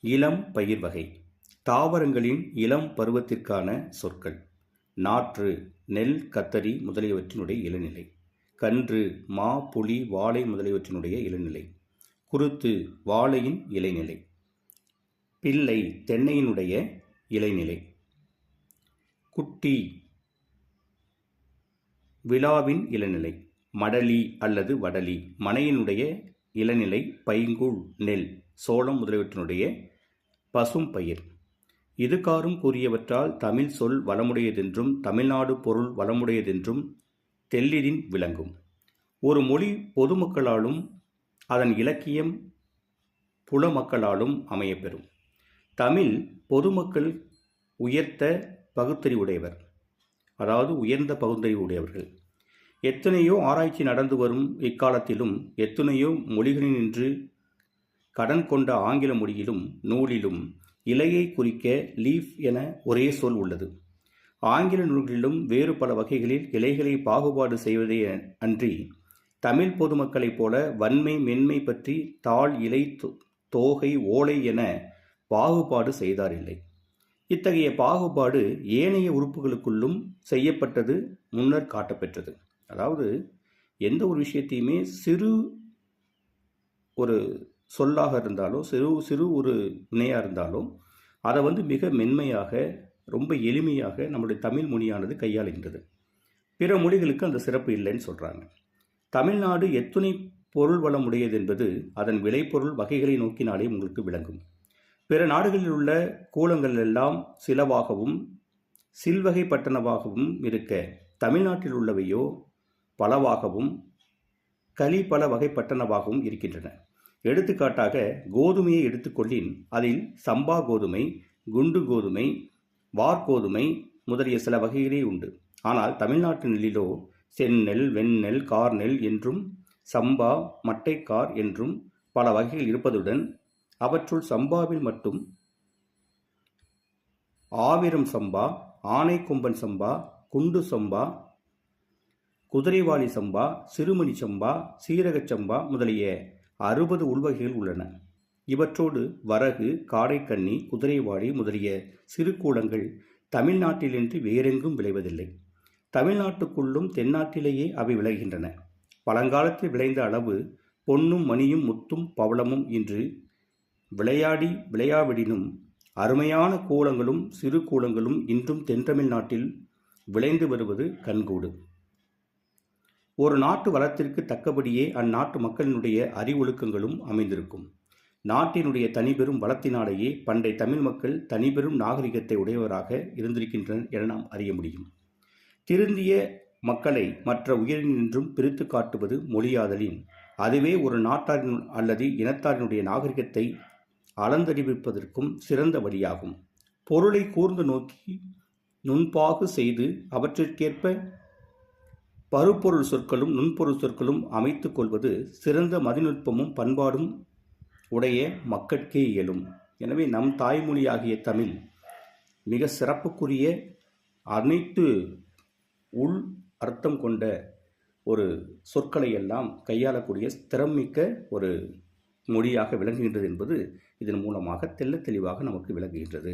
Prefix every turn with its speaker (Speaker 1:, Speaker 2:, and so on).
Speaker 1: இளம் பயிர் வகை. தாவரங்களின் இளம் பருவத்திற்கான சொற்கள். நாற்று நெல் கத்தரி முதலியவற்றினுடைய இளநிலை. கன்று மா புளி வாழை முதலியவற்றினுடைய இளநிலை. குருத்து வாழையின் இலைநிலை. பிள்ளை தென்னையினுடைய இலைநிலை. குட்டி விழாவின் இளநிலை. மடலி அல்லது வடலி மனையினுடைய இளநிலை பைங்கூழ் நெல் சோளம் முதலியவற்றினுடைய பசும் பயிர். இதுகாரும் கூறியவற்றால் தமிழ் சொல் வளமுடையதென்றும் தமிழ்நாடு பொருள் வளமுடையதென்றும் தெல்லிதின் விளங்கும். ஒரு மொழி பொதுமக்களாலும் அதன் இலக்கியம் புல மக்களாலும் அமையப்பெறும். தமிழ் பொதுமக்கள் உயர்த்த பகுத்தறிவுடையவர். அதாவது உயர்ந்த பகுத்தறிவுடையவர்கள். எத்தனையோ ஆராய்ச்சி நடந்து வரும் இக்காலத்திலும் எத்தனையோ மொழிகளினின்று கடன் கொண்ட ஆங்கில மொழியிலும் நூலிலும் இலையை குறிக்க லீஃப் என ஒரே சொல் உள்ளது. ஆங்கில நூல்களிலும் வேறு பல வகைகளில் இலைகளை பாகுபாடு செய்வதே அன்றி தமிழ் பொதுமக்களைப் போல வன்மை மென்மை பற்றி தாழ் இலை தோகை ஓலை என பாகுபாடு செய்தாரில்லை இத்தகைய பாகுபாடு ஏனைய உறுப்புகளுக்குள்ளும் செய்யப்பட்டது முன்னர் காட்டப்பெற்றது. அதாவது எந்த ஒரு விஷயத்தையுமே சிறு ஒரு சொல்லாக இருந்தாலும் சிறு சிறு ஒரு வினையாக இருந்தாலும் அதை வந்து மிக மென்மையாக ரொம்ப எளிமையாக நம்முடைய தமிழ் மொழியானது கையாளுகின்றது. பிற மொழிகளுக்கு அந்த சிறப்பு இல்லைன்னு சொல்கிறாங்க தமிழ்நாடு எத்துணை பொருள் வளம் உடையது என்பது அதன் விளைபொருள் வகைகளை நோக்கினாலே உங்களுக்கு விளங்கும். பிற நாடுகளில் உள்ள கூலங்கள் எல்லாம் சிலவாகவும் சில்வகை பட்டணமாகவும் இருக்க தமிழ்நாட்டில் உள்ளவையோ பலவாகவும் களி பல வகைப்பட்டனவாகவும் இருக்கின்றன. எடுத்துக்காட்டாக கோதுமையை எடுத்துக்கொள்ளின் அதில் சம்பா கோதுமை குண்டு கோதுமை வார்கோதுமை முதலிய சில வகைகளே உண்டு. ஆனால் தமிழ்நாட்டு நெல்லிலோ செந்நெல் வெண்ணெல் கார்நெல் என்றும் சம்பா மட்டைக்கார் என்றும் பல வகைகள் இருப்பதுடன் அவற்றுள் சம்பாவில் மட்டும் ஆவிரம் சம்பா ஆனைக்கொம்பன் சம்பா குண்டு சம்பா குதிரைவாளி சம்பா சிறுமணி சம்பா சீரகச் சம்பா முதலிய அறுபது உள்வகைகள் உள்ளன. இவற்றோடு வரகு காடைக்கண்ணி குதிரைவாளி முதலிய சிறு கூடங்கள் தமிழ்நாட்டிலின்றி வேறெங்கும் விளைவதில்லை. தமிழ்நாட்டுக்குள்ளும் தென்னாட்டிலேயே அவை விளைகின்றன. பழங்காலத்தில் விளைந்த அளவு பொன்னும் மணியும் முத்தும் பவளமும் இன்று விளையாடி விளையாவிடினும் அருமையான கூலங்களும் சிறு கூலங்களும் இன்றும் தென்தமிழ்நாட்டில் விளைந்து வருவது கண்கூடு. ஒரு நாட்டு வளத்திற்கு தக்கபடியே அந்நாட்டு மக்களினுடைய அறிவொழுக்கங்களும் அமைந்திருக்கும். நாட்டினுடைய தனிபெரும் வளத்தினாலேயே பண்டை தமிழ் மக்கள் தனிபெரும் நாகரிகத்தை உடையவராக இருந்திருக்கின்றனர் என நாம் அறிய முடியும். திருந்திய மக்களை மற்ற உயிரினின்றும் பிரித்து காட்டுவது மொழியாதலின் அதுவே ஒரு நாட்டாரின் அல்லது இனத்தாரினுடைய நாகரிகத்தை அளந்தறிவிப்பதற்கும் சிறந்த வழியாகும். பொருளை கூர்ந்து நோக்கி நுண்பாகு செய்து அவற்றிற்கேற்ப பருப்பொருள் சொற்களும் நுண்பொருள் சொற்களும் அமைத்து கொள்வது சிறந்த மதிநுட்பமும் பண்பாடும் உடைய மக்கட்கே இயலும். எனவே நம் தாய்மொழியாகிய தமிழ் மிக சிறப்புக்குரிய அனைத்து உள் அர்த்தம் கொண்ட ஒரு சொற்களை எல்லாம் கையாளக்கூடிய திறமிக்க ஒரு மொழியாக விளங்குகின்றது என்பது இதன் மூலமாக தெல்ல தெளிவாக நமக்கு விளங்குகின்றது.